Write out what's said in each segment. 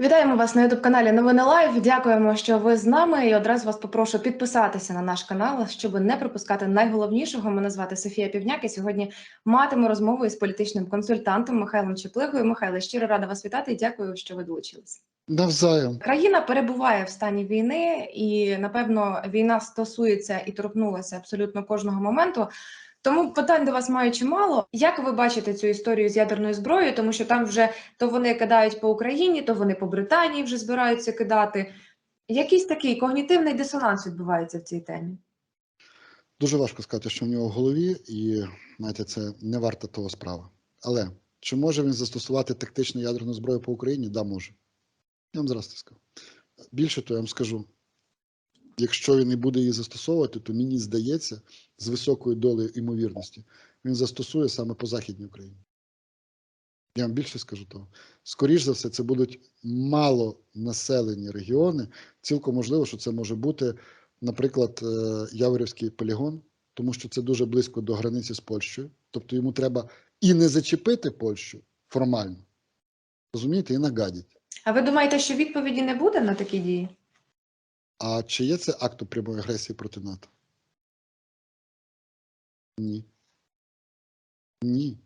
Вітаємо вас на youtube каналі Новини Лайв. Дякуємо, що ви з нами. І одразу вас попрошу підписатися на наш канал, щоб не пропускати найголовнішого. Мене звати Софія Півняк. І сьогодні матиму розмову із політичним консультантом Михайлом Чеплигою. Михайло, щиро рада вас вітати і дякую, що ви долучилися. Навзаєм. Країна перебуває в стані війни, і напевно війна стосується і торкнулася абсолютно кожного моменту. Тому питань до вас маю чимало. Як ви бачите цю історію з ядерною зброєю? Тому що там вже то вони кидають по Україні, то вони по Британії вже збираються кидати. Якийсь такий когнітивний дисонанс відбувається в цій темі. Дуже важко сказати, що в нього в голові, і знаєте, це не варта того справа. Але чи може він застосувати тактичну ядерну зброю по Україні? Да, може. Я вам зараз це скажу. Більше того, я вам скажу: якщо він не буде її застосовувати, то мені здається, з високою долею імовірності, він застосує саме по Західній Україні. Я вам більше скажу того. Скоріше за все, це будуть малонаселені регіони. Цілком можливо, що це може бути, наприклад, е, Яворівський полігон, тому що це дуже близько до границі з Польщею. Тобто йому треба і не зачепити Польщу формально, розумієте, і нагадять. А ви думаєте, що відповіді не буде на такі дії? А чи є це актом прямої агресії проти НАТО? Ні. Ні.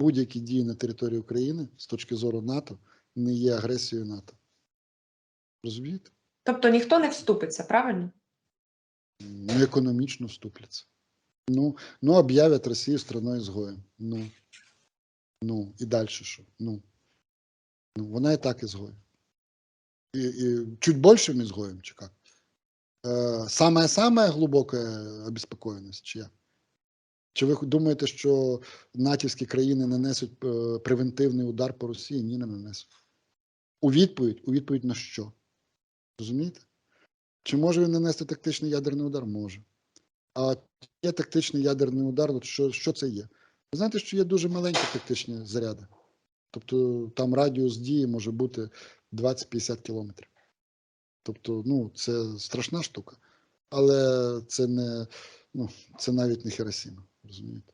Будь-які дії на території України з точки зору НАТО не є агресією НАТО. Розумієте? Тобто ніхто не вступиться, правильно? Ну, економічно вступляться. Ну, ну об'являть Росію страною згоєм. Ну, ну, і далі що? Ну, ну вона і так ізгой. І, і чуть більшим ізгоєм, чи як? Е, Самая-самая глибока обеспокоєність, чи як? Чи ви думаєте, що натівські країни нанесуть е, превентивний удар по Росії? Ні, не нанесуть. У відповідь, у відповідь на що? Розумієте? Чи може він нанести тактичний ядерний удар? Може. А є тактичний ядерний удар, от що, що це є? Ви знаєте, що є дуже маленькі тактичні заряди. Тобто там радіус дії може бути 20-50 кілометрів. Тобто, ну, це страшна штука. Але це не, ну, це навіть не Хіросіма, розумієте?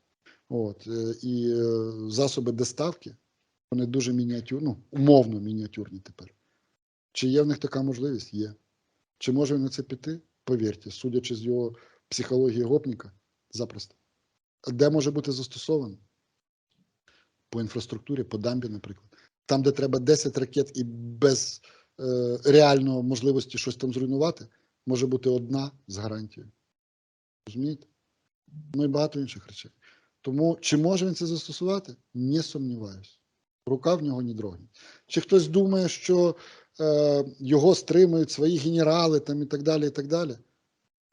От, е, і е, засоби доставки, вони дуже мініатюрні, ну, умовно мініатюрні тепер. Чи є в них така можливість? Є. Чи може він на це піти? Повірте, судячи з його психології гопніка, запросто. А Де може бути застосовано? По інфраструктурі, по дамбі, наприклад. Там, де треба 10 ракет і без е, реальної можливості щось там зруйнувати, може бути одна з гарантією. Розумієте? Ну і багато інших речей. Тому чи може він це застосувати? Не сумніваюся. Рука в нього не дрогне. Чи хтось думає, що е, його стримують свої генерали там і так далі, і так далі?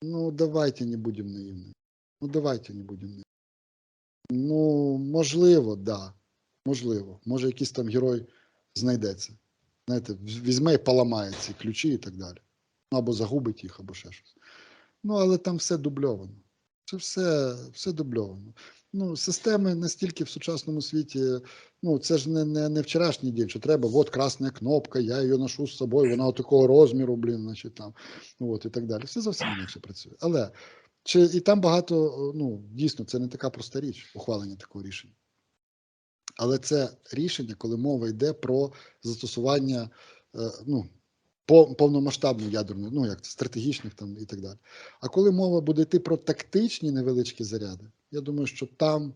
Ну, давайте не будемо наївними. Ну, давайте не будемо наївними. Ну, можливо, да. Можливо. Може, якийсь там герой знайдеться. Знаєте, візьме і поламає ці ключі і так далі. Ну, або загубить їх, або ще щось. Ну, але там все дубльовано. Це все, все дубльовано. Ну, системи настільки в сучасному світі, ну, це ж не, не, не вчорашній день, що треба, от красна кнопка, я її ношу з собою, вона такого розміру, блін, значить там, от і так далі. Все зовсім інакше працює. Але чи і там багато, ну, дійсно, це не така проста річ, ухвалення такого рішення. Але це рішення, коли мова йде про застосування е, ну, повномасштабної ядерної, ну як стратегічних там і так далі. А коли мова буде йти про тактичні невеличкі заряди, я думаю, що там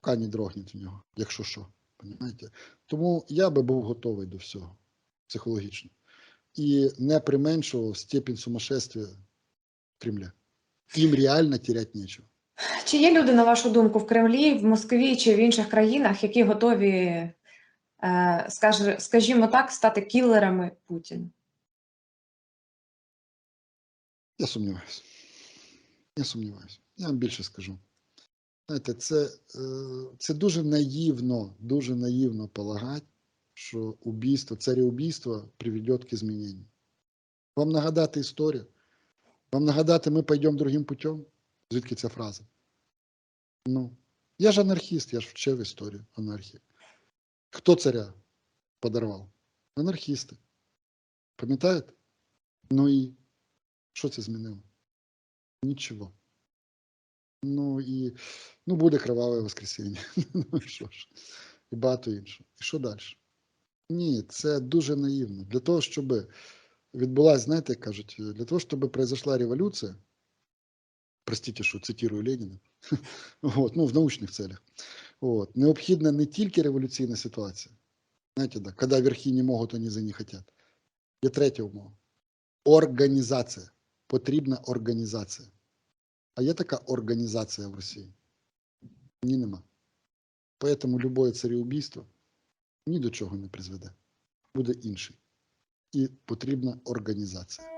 кані дрогнуть в нього, якщо що. Понимаєте? Тому я би був готовий до всього психологічно і не применшував степінь сумасшествия Кремля. Їм реально терять нічого. Чи є люди, на вашу думку, в Кремлі, в Москві чи в інших країнах, які готові, е, скажімо так, стати кілерами Путіна? Я сумніваюся. Я сумніваюся. Я вам більше скажу. Знаєте, це, е, це дуже наївно, дуже наївно полагати, що убійство, цареубійство приведе к зміненню. Вам нагадати історію? Вам нагадати, ми пойдемо другим путем? Звідки ця фраза? Ну, я ж анархіст, я ж вчив історію анархії. Хто царя подарував? Анархісти. Пам'ятаєте? Ну і що це змінило? Нічого. Ну і ну, буде криваве воскресіння. ну і що ж? І багато іншого. І що далі? Ні, це дуже наївно. Для того, щоб відбулася, знаєте, як кажуть, для того, щоб произошла революция, простите, що цитирую Леніна, от, ну, в научних целях, от, необхідна не тільки революційна ситуація, знаєте, да, коли верхи не можуть, вони за не хотять. Є третя умова. Організація. Потрібна організація. А є така організація в Росії? Ні, нема. Поэтому любое цареубійство ні до чого не призведе. Буде інший. І потрібна організація.